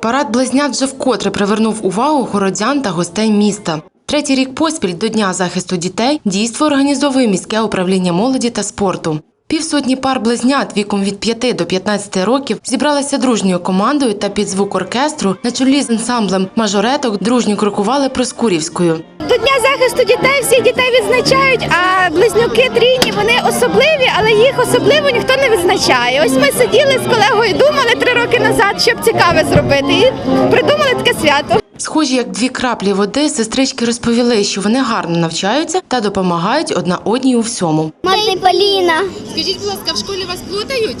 Парад близнят вже вкотре привернув увагу городян та гостей міста. Третій рік поспіль до Дня захисту дітей дійство організовує міське управління молоді та спорту. Півсотні пар близнят віком від 5 до 15 років зібралися дружньою командою та під звук оркестру на чолі з ансамблем мажореток дружньо крокували Проскурівською. До Дня захисту дітей всі дітей відзначають, а близнюки трійні вони особливі, але їх особливо ніхто не відзначає. Ось ми сиділи з колегою, думали три роки назад, щоб цікаве зробити, і придумали таке свято. Схожі як дві краплі води, сестрички розповіли, що вони гарно навчаються та допомагають одна одній у всьому. Мати Поліна. Скажіть, будь ласка, в школі вас плутають?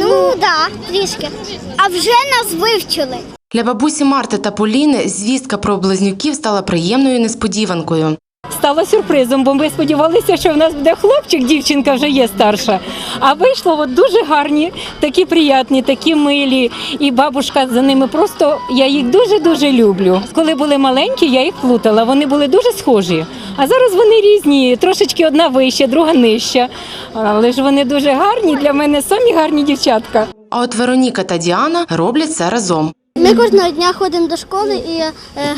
Ну так, трішки. А вже нас вивчили. Для бабусі Марти та Поліни звістка про близнюків стала приємною несподіванкою. Стало сюрпризом, бо ми сподівалися, що в нас буде хлопчик, дівчинка вже є старша. А вийшло от дуже гарні, такі приятні, такі милі. І бабушка за ними просто я їх дуже дуже люблю. Коли були маленькі, я їх плутала. Вони були дуже схожі. А зараз вони різні, трошечки одна вища, друга нижча. Але ж вони дуже гарні. Для мене самі гарні дівчатка. А от Вероніка та Діана роблять це разом. Ми кожного дня ходимо до школи і е,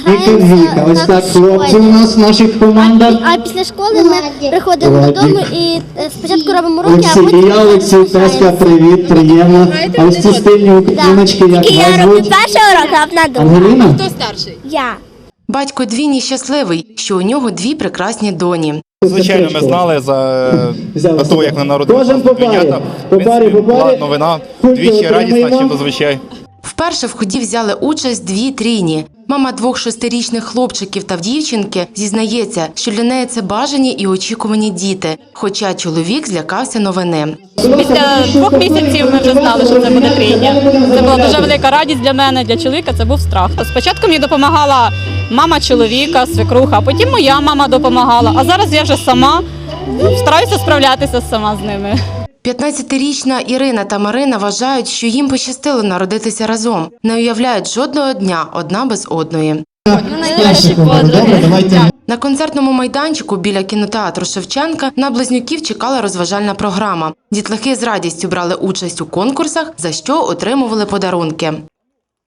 граємося. ось так хлопці у нас в наших командах. А після школи ми приходимо додому і е, спочатку робимо уроки, а потім я, Олексій, граємося. привіт, приємно. А ось ці стильні україночки, як Тільки я роблю перший урок, а вона друга. Ангеліна? Хто старший? Я. Батько двійні щасливий, що у нього дві прекрасні доні. Звичайно, ми знали за того, як народилися Кожен по парі. По парі, по парі. новина двічі радісна, чим зазвичай. Вперше в ході взяли участь дві трійні. Мама двох шестирічних хлопчиків та дівчинки зізнається, що для неї це бажані і очікувані діти. Хоча чоловік злякався новини. Після двох місяців ми вже знали, що це буде трійня. Це була дуже велика радість для мене, для чоловіка це був страх. Спочатку мені допомагала мама чоловіка, свекруха, а потім моя мама допомагала. А зараз я вже сама стараюся справлятися сама з ними. 15-річна Ірина та Марина вважають, що їм пощастило народитися разом. Не уявляють жодного дня одна без одної. Давайте На концертному майданчику біля кінотеатру Шевченка на близнюків чекала розважальна програма. Дітлахи з радістю брали участь у конкурсах, за що отримували подарунки.